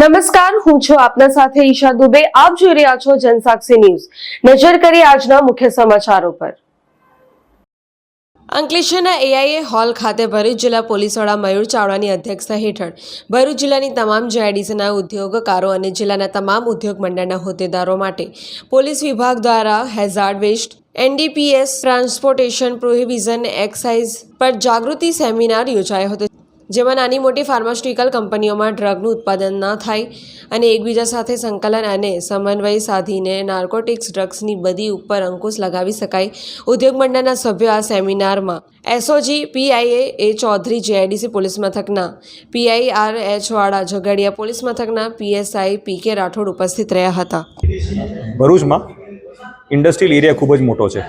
નમસ્કાર, હું છું આપના સાથે ઈશા દુબે. આપ જોઈ રહ્યા છો જનસાક્ષી ન્યૂઝ. નજર કરી આજના મુખ્ય સમાચારો પર. અંકલેશ્વરના એઆઈએ હોલ ખાતે ભરૂચ જિલ્લા પોલીસ વડા મયુર ચાવડાની અધ્યક્ષતા હેઠળ ભરૂચ જિલ્લાની તમામ જેઆઈડીસીના ઉદ્યોગકારો અને જિલ્લાના તમામ ઉદ્યોગ મંડળના હોદ્દેદારો માટે પોલીસ વિભાગ દ્વારા hazard waste NDPS transportation prohibition excise પર જાગૃતિ સેમિનાર યોજાયો હતો. જેમાં નાની મોટી ફાર્માસ્યુટિકલ કંપનીઓમાં ડ્રગનું ઉત્પાદન ન થાય અને એકબીજા સાથે સંકલન અને સમન્વય સાધીને નાર્કોટિક્સ ડ્રગ્સની બદી ઉપર અંકુશ લગાવી શકાય. ઉદ્યોગ મંડળના સભ્યો આ સેમિનારમાં SOG PI A A Chaudhary GIDC police મથકના પીઆઈ આર એચવાળા ઝઘડિયા પોલીસ મથકના પીએસઆઈ પી કે રાઠોડ ઉપસ્થિત રહ્યા હતા. ભરૂચમાં ઇન્ડસ્ટ્રીયલ એરિયા ખૂબ જ મોટો છે.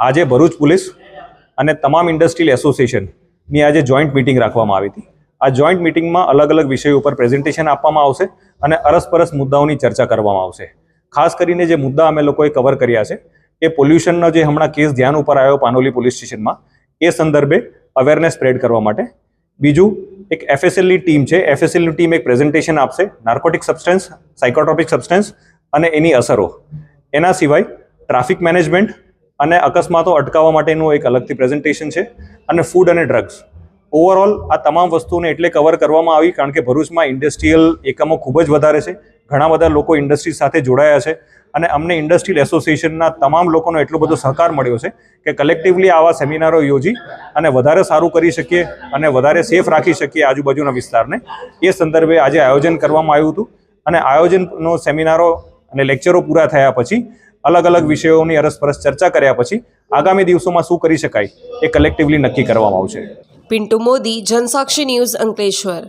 આજે ભરૂચ પોલીસ અને તમામ ઇન્ડસ્ટ્રીયલ એસોસિએશનની આજે જોઈન્ટ મિટિંગ રાખવામાં આવી હતી. આ જોઈન્ટ મિટિંગમાં અલગ અલગ વિષયો ઉપર પ્રેઝન્ટેશન આપવામાં આવશે અને અરસપરસ મુદ્દાઓની ચર્ચા કરવામાં આવશે. ખાસ કરીને જે મુદ્દા અમે લોકોએ કવર કર્યા છે, એ પોલ્યુશનનો જે હમણાં કેસ ધ્યાન ઉપર આવ્યો પાનોલી પોલીસ સ્ટેશનમાં એ સંદર્ભે અવેરનેસ સ્પ્રેડ કરવા માટે. બીજું, એક એફએસએલની ટીમ છે એફએસએલની ટીમ એક પ્રેઝન્ટેશન આપશે નાર્કોટિક સબસ્ટન્સ સાયકોટ્રોપિક સબસ્ટન્સ અને એની અસરો. એના સિવાય ટ્રાફિક મેનેજમેન્ટ અને અકસ્માતો અટકાવવા માટેનું એક અલગથી પ્રેઝન્ટેશન છે. અને ફૂડ અને ડ્રગ્સ ઓવરઓલ આ તમામ વસ્તુઓને એટલે કવર કરવામાં આવી કારણ કે ભરૂચમાં ઇન્ડસ્ટ્રીયલ એકમો ખૂબ જ વધારે છે. ઘણા બધા લોકો ઇન્ડસ્ટ્રી સાથે જોડાયા છે અને અમને ઇન્ડસ્ટ્રીયલ એસોસિએશનના તમામ લોકોનો એટલો બધો સહકાર મળ્યો છે કે કલેક્ટિવલી આવા સેમિનારો યોજી અને વધારે સારું કરી શકીએ અને વધારે સેફ રાખી શકીએ આજુબાજુના વિસ્તારને. એ સંદર્ભે આજે આયોજન કરવામાં આવ્યું હતું અને આયોજનનો સેમિનારો અને લેક્ચરો પૂરા થયા પછી અલગ અલગ વિષયોની અરસપરસ ચર્ચા કર્યા પછી આગામી દિવસોમાં શું કરી શકાય એ કલેક્ટિવલી નક્કી કરવામાં આવશે. પિન્ટુ મોદી, જનસાક્ષી ન્યૂઝ અંકલેશ્વર.